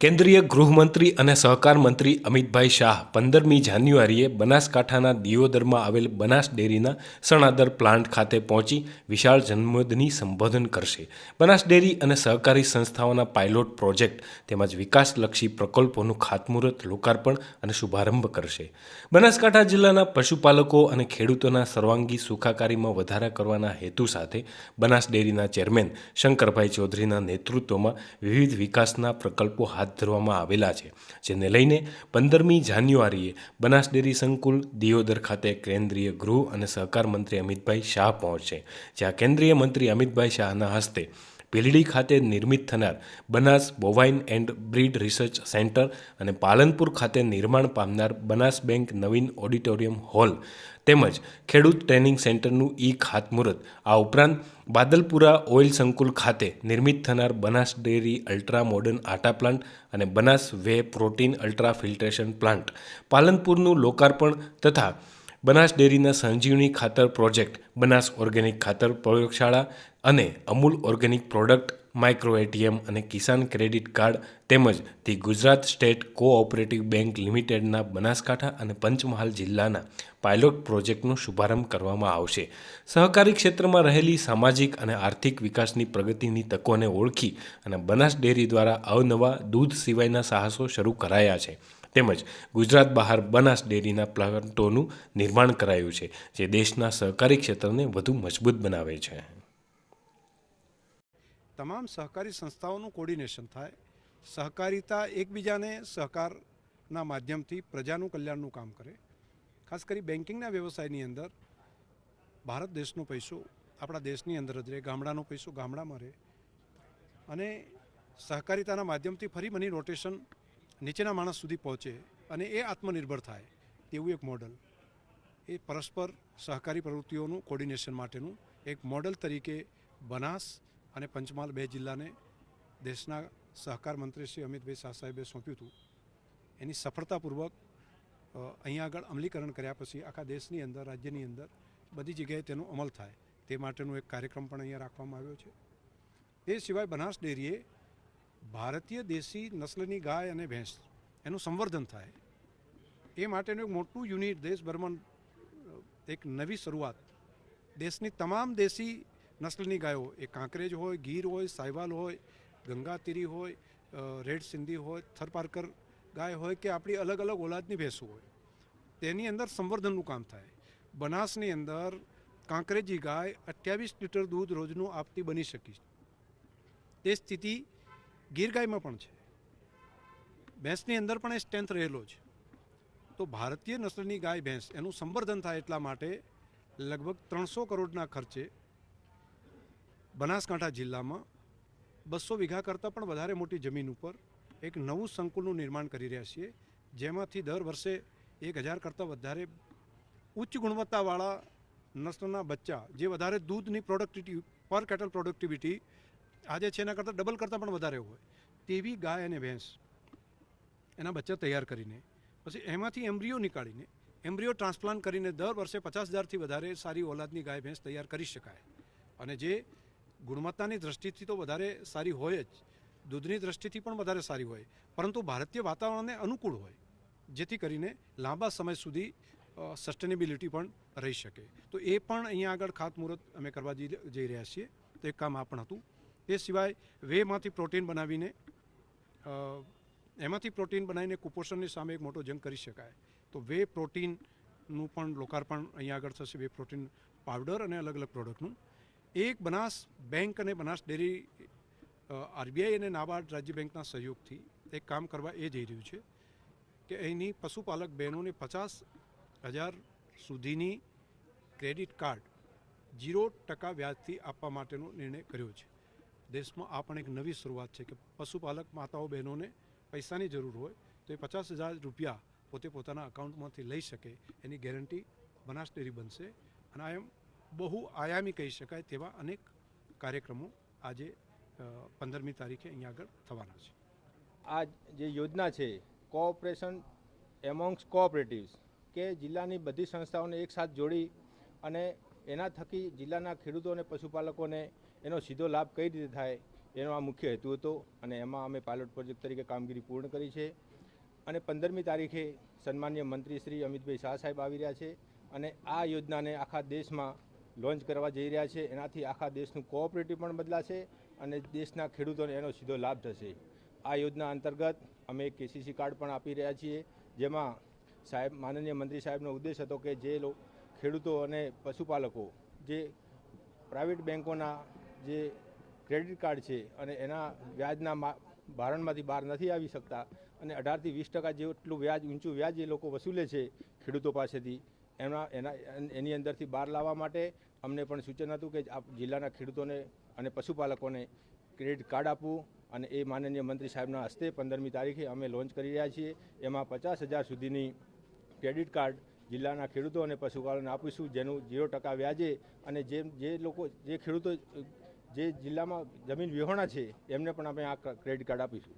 કેન્દ્રીય ગૃહમંત્રી અને સહકાર મંત્રી અમિતભાઈ શાહ પંદરમી જાન્યુઆરીએ બનાસકાંઠાના દિયોદરમાં આવેલ બનાસ ડેરીના સણાદર પ્લાન્ટ ખાતે પહોંચી વિશાળ જન્મદિની સંબોધન કરશે. બનાસ ડેરી અને સહકારી સંસ્થાઓના પાયલોટ પ્રોજેક્ટ તેમજ વિકાસલક્ષી પ્રકલ્પોનું ખાતમુહૂર્ત, લોકાર્પણ અને શુભારંભ કરશે. બનાસકાંઠા જિલ્લાના પશુપાલકો અને ખેડૂતોના સર્વાંગી સુખાકારીમાં વધારા કરવાના હેતુ સાથે બનાસ ડેરીના ચેરમેન શંકરભાઈ ચૌધરીના નેતૃત્વમાં વિવિધ વિકાસના પ્રકલ્પો હાથ ધરવામાં આવેલા છે, જેને લઈને પંદરમી જાન્યુઆરીએ બનાસ ડેરી સંકુલ દિયોદર ખાતે કેન્દ્રીય ગૃહ અને સહકાર મંત્રી અમિતભાઈ શાહ પહોંચશે. જ્યાં કેન્દ્રીય મંત્રી અમિતભાઈ શાહના હસ્તે ભીલડી ખાતે નિર્મિત થનાર Banas bovine and breed research centre અને પાલનપુર ખાતે નિર્માણ પામનાર બનાસ બેંક નવીન ઓડિટોરિયમ હોલ તેમજ ખેડૂત ટ્રેનિંગ સેન્ટરનું ઈ ખાતમુહૂર્ત. આ ઉપરાંત બાદલપુરા ઓઇલ સંકુલ ખાતે નિર્મિત થનાર Banas dairy ultra modern atta plant અને Banas whey protein ultra filtration plant. પાલનપુરનું લોકાર્પણ તથા બનાસ ડેરીના સંજીવની ખાતર પ્રોજેક્ટ, બનાસ ઓર્ગેનિક ખાતર પ્રયોગશાળા અને Amul organic product micro ATM અને કિસાન ક્રેડિટ કાર્ડ તેમજ the Gujarat state cooperative bank લિમિટેડના બનાસકાંઠા અને પંચમહાલ જિલ્લાના પાયલોટ પ્રોજેક્ટનો શુભારંભ કરવામાં આવશે. સહકારી ક્ષેત્રમાં રહેલી સામાજિક અને આર્થિક વિકાસની પ્રગતિની તકોને ઓળખી અને બનાસ ડેરી દ્વારા અવનવા દૂધ સિવાયના સાહસો શરૂ કરાયા છે. તેમજ ગુજરાત બહાર બનાસ ડેરીના પ્લાન્ટોનું નિર્માણ કરાયું છે, જે દેશના સહકારી ક્ષેત્રને વધુ મજબૂત બનાવે છે. તમામ સહકારી સંસ્થાઓનું કોર્ડિનેશન થાય. સહકારિતા એકબીજાને સહકારના માધ્યમથી પ્રજાનું કલ્યાણનું કામ કરે. ખાસ કરી બેન્કિંગના વ્યવસાયની અંદર, ભારત દેશનો પૈસો, આપણા દેશની અંદર જ રહે, ગામડાનો પૈસો ગામડામાં રહે. અને સહકારિતાના માધ્યમથી ફરી મની રોટેશન નીચેના માણસ સુધી પહોંચે અને એ આત્મનિર્ભર થાય. તેવું એક મોડલ એ પરસ્પર સહકારી પ્રવૃત્તિઓનું કોર્ડિનેશન માટેનું એક મોડલ તરીકે બનાસ અને પંચમહાલ બે જિલ્લાને દેશના સહકાર મંત્રી શ્રી અમિતભાઈ શાહ સાહેબે સોંપ્યું હતું. એની સફળતાપૂર્વક અહીંયા આગળ અમલીકરણ કર્યા પછી આખા દેશની અંદર, રાજ્યની અંદર બધી જગ્યાએ તેનો અમલ થાય. તે માટેનો એક કાર્યક્રમ પણ અહીંયા રાખવામાં આવ્યો છે. એ સિવાય બનાસ ડેરીએ ભારતીય દેશી નસ્લની ગાય અને ભેંસ એનું સંવર્ધન થાય. એ માટેનું એક મોટું યુનિટ દેશભરમાં એક નવી શરૂઆત. દેશની તમામ દેશી નસ્લની ગાયો એ કાંકરેજ હોય, ગીર હોય, સાયવાલ હોય, ગંગાતીરી હોય રેડ સિંધી હોય થરપારકર ગાય હોય કે આપણી અલગ અલગ ઓલાદની ભેંસો હોય. તેની અંદર સંવર્ધનનું કામ થાય. બનાસની અંદર કાંકરેજી ગાય અઠ્યાવીસ લીટર દૂધ રોજનું આપતી બની શકી તે સ્થિતિ ગીર ગાયમાં પણ છે. ભેંસની અંદર પણ એ સ્ટ્રેન્થ રહેલો છે. તો ભારતીય નસ્લની ગાય ભેંસ એનું સંવર્ધન થાય એટલા માટે લગભગ ત્રણસો કરોડના ખર્ચે બનાસકાંઠા જિલ્લામાં બસો વીઘા કરતાં પણ વધારે મોટી જમીન ઉપર એક નવું સંકુલનું નિર્માણ કરી રહ્યા છીએ, જેમાંથી દર વર્ષે એક હજાર કરતાં વધારે ઉચ્ચ ગુણવત્તાવાળા નસ્લના બચ્ચા, જે વધારે દૂધની પ્રોડક્ટિવિટી પર કેટલ પ્રોડક્ટિવિટી આજે છે એના કરતાં ડબલ કરતાં પણ વધારે હોય, તેવી ગાય અને ભેંસ એના બચ્ચા તૈયાર કરીને, પછી એમાંથી એમ્બ્રિયો નીકાળીને, એમ્બ્રિયો ટ્રાન્સપ્લાન્ટ કરીને દર વર્ષે પચાસ હજારથી વધારે સારી ઓલાદની ગાય ભેંસ તૈયાર કરી શકાય. અને જે ગુણવત્તાની દ્રષ્ટિથી તો વધારે સારી હોય જ. દૂધની દ્રષ્ટિથી પણ વધારે સારી હોય. પરંતુ ભારતીય વાતાવરણને અનુકૂળ હોય, જેથી કરીને લાંબા સમય સુધી સસ્ટેનેબિલિટી પણ રહી શકે. તો એ પણ અહીંયા આગળ ખાતમુહૂર્ત અમે કરવા જઈ રહ્યા છીએ. તો એક કામ આ પણ હતું. એ સિવાય વેમાંથી પ્રોટીન બનાવીને એમાંથી પ્રોટીન બનાવીને કુપોષણની સામે એક મોટો જંગ કરી શકાય. તો વે પ્રોટીનનું પણ લોકાર્પણ અહીંયા આગળ થશે. વે પ્રોટીન પાવડર અને અલગ અલગ પ્રોડક્ટનું. એક બનાસ બેંક અને બનાસ ડેરી આરબીઆઈ અને નાબાર્ડ રાજ્ય બેંકના સહયોગથી એક કામ કરવા એ જઈ રહ્યું છે કે અહીંની પશુપાલક બહેનોને પચાસ હજાર સુધીની ક્રેડિટ કાર્ડ જીરો ટકા વ્યાજથી આપવા માટેનો નિર્ણય કર્યો છે. દેશમાં આ પણ એક નવી શરૂઆત છે કે પશુપાલક માતાઓ બહેનોને પૈસાની જરૂર હોય તો એ પચાસ હજાર રૂપિયા પોતે પોતાના અકાઉન્ટમાંથી લઈ શકે. એની ગેરંટી બનાસ ડેરી બનશે. અને આ એમ બહુ આયામી કહી શકાય તેવા અનેક કાર્યક્રમો આજે પંદરમી તારીખે અહીંયા આગળ થવાના છે. આ જે યોજના છે કોઓપરેશન એમોંગ્સ કોઓપરેટિવ્સ કે જિલ્લાની બધી સંસ્થાઓને એકસાથ જોડી અને એના થકી જિલ્લાના ખેડૂતો અને પશુપાલકોને એનો સીધો લાભ કઈ રીતે થાય, એનો આ મુખ્ય હેતુ હતો અને એમાં અમે પાયલોટ પ્રોજેક્ટ તરીકે કામગીરી પૂર્ણ કરી છે. અને પંદરમી તારીખે સન્માનીય મંત્રી શ્રી અમિતભાઈ શાહ સાહેબ આવી રહ્યા છે અને આ યોજનાને આખા દેશમાં લોન્ચ કરવા જઈ રહ્યા છે. એનાથી આખા દેશનું કોઓપરેટિવ પણ બદલાશે અને દેશના ખેડૂતોને એનો સીધો લાભ થશે. આ યોજના અંતર્ગત અમે કેસીસી કાર્ડ પણ આપી રહ્યા છીએ. જેમાં સાહેબ, માનનીય મંત્રી સાહેબનો ઉદ્દેશ હતો કે જે ખેડૂતો અને પશુપાલકો જે પ્રાઇવેટ બેન્કોના જે ક્રેડિટ કાર્ડ છે અને એના વ્યાજના ભારણમાંથી બહાર નથી આવી શકતા અને અઢારથી વીસ ટકા જેટલું વ્યાજ, ઊંચું વ્યાજ એ લોકો વસૂલે છે ખેડૂતો પાસેથી. એના એના, એની અંદરથી બહાર લાવવા માટે અમને પણ સૂચન હતું કે જિલ્લાના ખેડૂતોને અને પશુપાલકોને ક્રેડિટ કાર્ડ આપવું અને એ માનનીય મંત્રી સાહેબના હસ્તે પંદરમી તારીખે અમે લોન્ચ કરી રહ્યા છીએ. એમાં પચાસ હજાર સુધીની ક્રેડિટ કાર્ડ જિલ્લાના ખેડૂતો અને પશુપાલન આપીશું, જેનું ઝીરો ટકા વ્યાજે અને જે જે લોકો, જે ખેડૂતો, જે જિલ્લામાં જમીન વિહોણા છે, એમને પણ અમે આ ક્રેડિટ કાર્ડ આપીશું.